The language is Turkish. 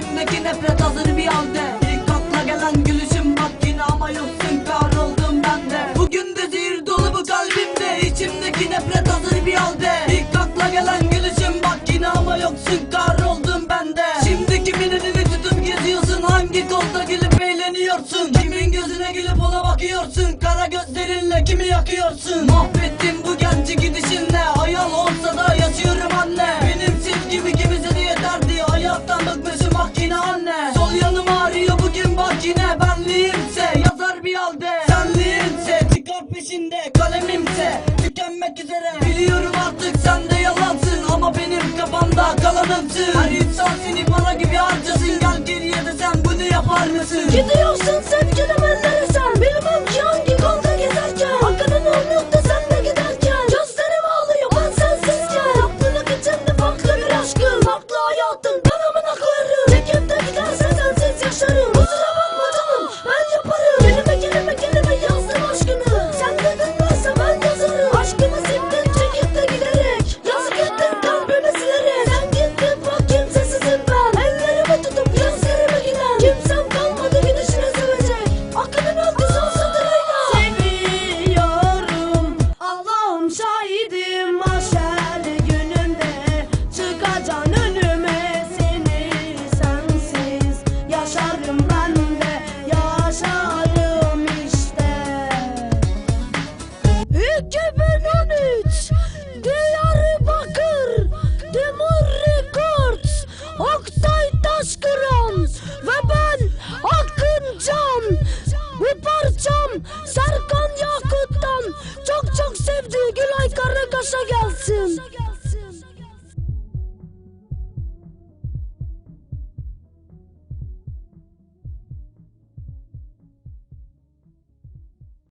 İçimdeki nefret hazır bir halde. İlk akla gelen gülüşüm bak yine ama yoksun kahroldum ben de. Bugün de zehir dolu bu kalbimde. İçimdeki nefret hazır bir halde. İlk akla gelen gülüşüm bak yine ama yoksun kahroldum ben de. Şimdi kimin elini tutup geziyorsun? Hangi kolda gelip eğleniyorsun? Kimin gözüne gülüp ona bakıyorsun? Kara gözlerinle kimi yakıyorsun? Mahvettin bu genci gidişinle Hayal olsun. Peşinde kalemimse tükenmek üzere. Biliyorum artık sen Karakaş'a gelsin